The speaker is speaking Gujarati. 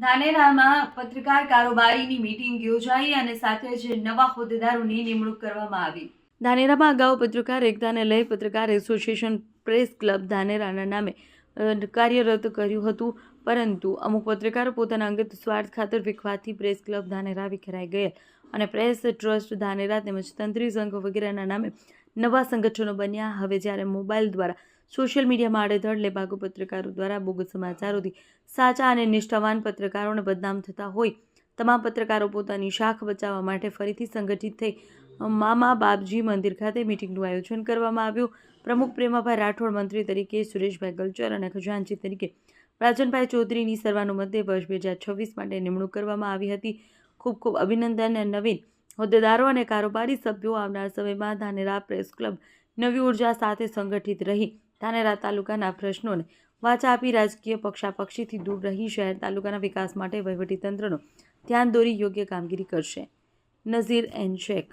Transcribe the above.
ધાનેરામાં પત્રકાર કારોબારીની મીટિંગ યોજાઈ અને સાથે જ નવા હોદ્દેદારોની નિમણૂક કરવામાં આવી. ધાનેરામાં અગાઉ પત્રકાર એકતાને લઈ પત્રકાર એસોસિએશન પ્રેસ ક્લબ ધાનેરાના નામે કાર્યરત કર્યું હતું. પરંતુ અમુક પત્રકારો પોતાના અંગત સ્વાર્થ ખાતર વિખવાથી પ્રેસ ક્લબ ધાનેરા વિખેરાઈ ગયેલ અને પ્રેસ ટ્રસ્ટ ધાનેરા તેમજ તંત્રી સંઘ વગેરેના નામે નવા સંગઠનો બન્યા. હવે જ્યારે મોબાઈલ દ્વારા સોશિયલ મીડિયામાં આડેધડ લેબાગુ પત્રકારો દ્વારા બોગસ સમાચારોથી સાચા અને નિષ્ઠાવાન પત્રકારોને બદનામ થતા હોય, તમામ પત્રકારો પોતાની શાખ બચાવવા માટે ફરીથી સંગઠિત થઈ, મામા બાપજી મંદિર ખાતે મિટિંગનું આયોજન કરવામાં આવ્યું. પ્રમુખ પ્રેમાભાઈ રાઠોડ, મંત્રી તરીકે સુરેશભાઈ ગલચર અને ખજાનજી તરીકે રાજનભાઈ ચૌધરીની સર્વાનુમતે વર્ષ બે હજાર છવ્વીસ માટે નિમણૂક કરવામાં આવી હતી. ખૂબ ખૂબ અભિનંદન અને નવીન હોદ્દેદારો અને કારોબારી સભ્યો આવનાર સમયમાં ધાનેરા પ્રેસ ક્લબ નવી ઊર્જા સાથે સંગઠિત રહી. ધાનેરા તાલુકાના પ્રશ્નોને વાચા આપી રાજકીય પક્ષાપક્ષીથી દૂર રહી શહેર તાલુકાના વિકાસ માટે વહીવટીતંત્રનું ધ્યાન દોરી યોગ્ય કામગીરી કરશે. નઝીર એન શેખ